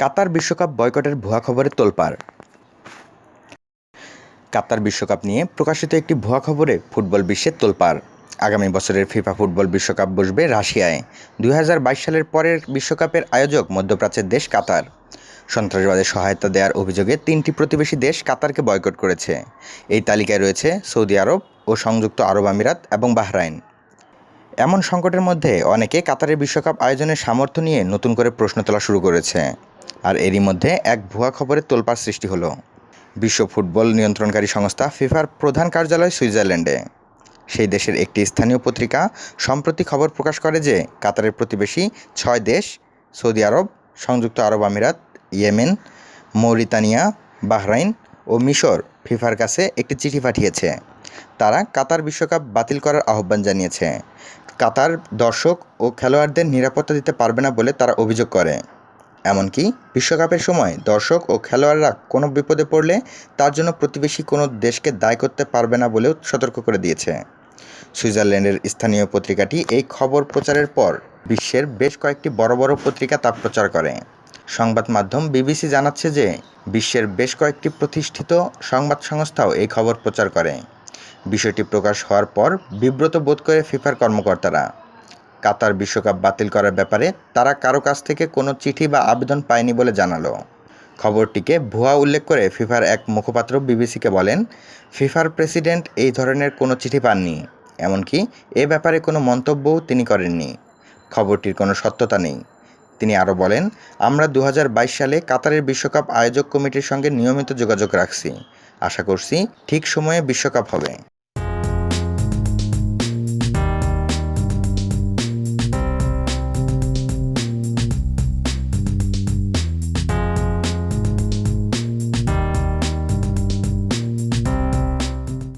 কাতার বিশ্বকাপ বয়কটের ভুয়া খবরে তোলপাড়। কাতার বিশ্বকাপ নিয়ে প্রকাশিত একটি ভুয়া খবরে ফুটবল বিশ্বের তোলপাড়। আগামী বছরের ফিফা ফুটবল বিশ্বকাপ বসবে রাশিয়ায়। দুই হাজার বাইশ সালের পরের বিশ্বকাপের আয়োজক মধ্যপ্রাচ্যের দেশ কাতার। সন্ত্রাসবাদের সহায়তা দেওয়ার অভিযোগে তিনটি প্রতিবেশী দেশ কাতারকে বয়কট করেছে। এই তালিকায় রয়েছে সৌদি আরব ও সংযুক্ত আরব আমিরাত এবং বাহরাইন। এমন সংকটের মধ্যে অনেকে কাতারের বিশ্বকাপ আয়োজনের সামর্থ্য নিয়ে নতুন করে প্রশ্ন তোলা শুরু করেছে। আর এরই মধ্যে এক ভুয়া খবরের তোলপাড় সৃষ্টি হলো। বিশ্ব ফুটবল নিয়ন্ত্রণকারী সংস্থা ফিফার প্রধান কার্যালয় সুইজারল্যান্ডে। সেই দেশের একটি স্থানীয় পত্রিকা সম্প্রতি খবর প্রকাশ করে যে, কাতারের প্রতিবেশী ছয় দেশ, সৌদি আরব, সংযুক্ত আরব আমিরাত, ইয়েমেন, মৌরিতানিয়া, বাহরাইন ও মিশর ফিফার কাছে একটি চিঠি পাঠিয়েছে। তারা কাতার বিশ্বকাপ বাতিল করার আহ্বান জানিয়েছে। কাতার দর্শক ও খেলোয়াড়দের নিরাপত্তা দিতে পারবে না বলে তারা অভিযোগ করে। এমনকি বিশ্বকাপের সময় দর্শক ও খেলোয়াড়রা কোনো বিপদে পড়লে তার জন্য প্রতিবেশী কোনো দেশকে দায় করতে পারবে না বলেও সতর্ক করে দিয়েছে। সুইজারল্যান্ডের স্থানীয় পত্রিকাটি এই খবর প্রচারের পর বিশ্বের বেশ কয়েকটি বড় বড় পত্রিকা তা প্রচার করে। সংবাদ মাধ্যম বিবিসি জানাচ্ছে যে বিশ্বের বেশ কয়েকটি প্রতিষ্ঠিত সংবাদ সংস্থাও এই খবর প্রচার করে। বিষয়টি প্রকাশ হওয়ার পর বিব্রত বোধ করে ফিফার কর্মকর্তারা কাতার বিশ্বকাপ বাতিল করার ব্যাপারে তারা কারও কাছ থেকে কোনো চিঠি বা আবেদন পায়নি বলে জানালো। খবরটিকে ভুয়া উল্লেখ করে ফিফার এক মুখপাত্র বিবিসিকে বলেন, ফিফার প্রেসিডেন্ট এই ধরনের কোনো চিঠি পাননি, এমনকি এ ব্যাপারে কোনো মন্তব্যও তিনি করেননি। খবরটির কোনো সত্যতা নেই। তিনি আরও বলেন, আমরা দু হাজার বাইশ সালে কাতারের বিশ্বকাপ আয়োজক কমিটির সঙ্গে নিয়মিত যোগাযোগ রাখছি। আশা করছি ঠিক সময়ে বিশ্বকাপ হবে।